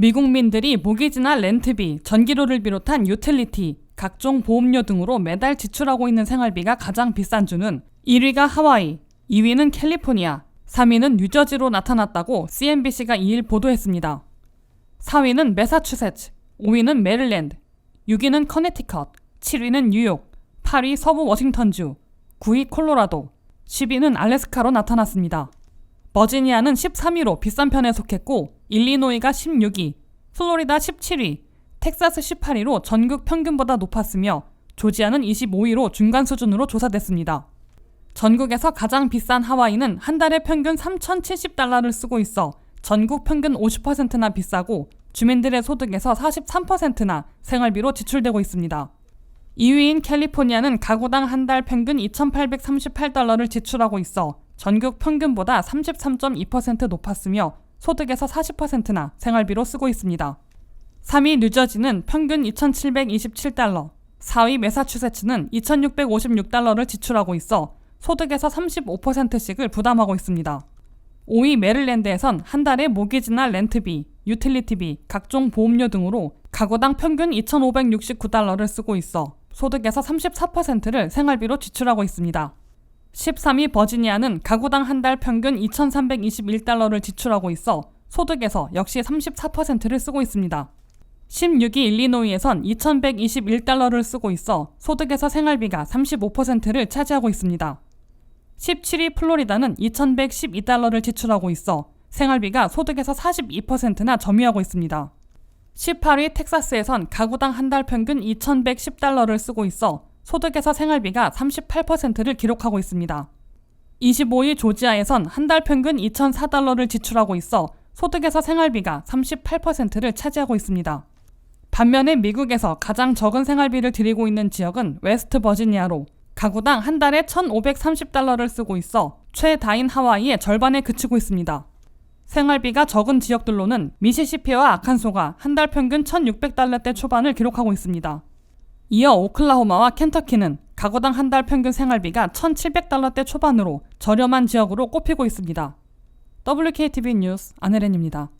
미국민들이 모기지나 렌트비, 전기료를 비롯한 유틸리티, 각종 보험료 등으로 매달 지출하고 있는 생활비가 가장 비싼 주는 1위가 하와이, 2위는 캘리포니아, 3위는 뉴저지로 나타났다고 CNBC가 2일 보도했습니다. 4위는 매사추세츠, 5위는 메릴랜드, 6위는 커네티컷, 7위는 뉴욕, 8위 서부 워싱턴주, 9위 콜로라도, 10위는 알래스카로 나타났습니다. 버지니아는 13위로 비싼 편에 속했고 일리노이가 16위, 플로리다 17위, 텍사스 18위로 전국 평균보다 높았으며 조지아는 25위로 중간 수준으로 조사됐습니다. 전국에서 가장 비싼 하와이는 한 달에 평균 3,070달러를 쓰고 있어 전국 평균 50%나 비싸고 주민들의 소득에서 43%나 생활비로 지출되고 있습니다. 2위인 캘리포니아는 가구당 한 달 평균 2,838달러를 지출하고 있어 전국 평균보다 33.2% 높았으며 소득에서 40%나 생활비로 쓰고 있습니다. 3위 뉴저지는 평균 2,727달러, 4위 매사추세츠는 2,656달러를 지출하고 있어 소득에서 35%씩을 부담하고 있습니다. 5위 메릴랜드에선 한 달에 모기지나 렌트비, 유틸리티비, 각종 보험료 등으로 가구당 평균 2,569달러를 쓰고 있어 소득에서 34%를 생활비로 지출하고 있습니다. 13위 버지니아는 가구당 한 달 평균 2,321달러를 지출하고 있어 소득에서 역시 34%를 쓰고 있습니다. 16위 일리노이에선 2,121달러를 쓰고 있어 소득에서 생활비가 35%를 차지하고 있습니다. 17위 플로리다는 2,112달러를 지출하고 있어 생활비가 소득에서 42%나 점유하고 있습니다. 18위 텍사스에선 가구당 한 달 평균 2,110달러를 쓰고 있어 소득에서 생활비가 38%를 기록하고 있습니다. 25위 조지아에선 한 달 평균 2,004달러를 지출하고 있어 소득에서 생활비가 38%를 차지하고 있습니다. 반면에 미국에서 가장 적은 생활비를 들이고 있는 지역은 웨스트 버지니아로 가구당 한 달에 1,530달러를 쓰고 있어 최다인 하와이의 절반에 그치고 있습니다. 생활비가 적은 지역들로는 미시시피와 아칸소가 한 달 평균 1,600달러대 초반을 기록하고 있습니다. 이어 오클라호마와 켄터키는 가구당 한 달 평균 생활비가 1,700달러대 초반으로 저렴한 지역으로 꼽히고 있습니다. WKTV 뉴스 안혜련입니다.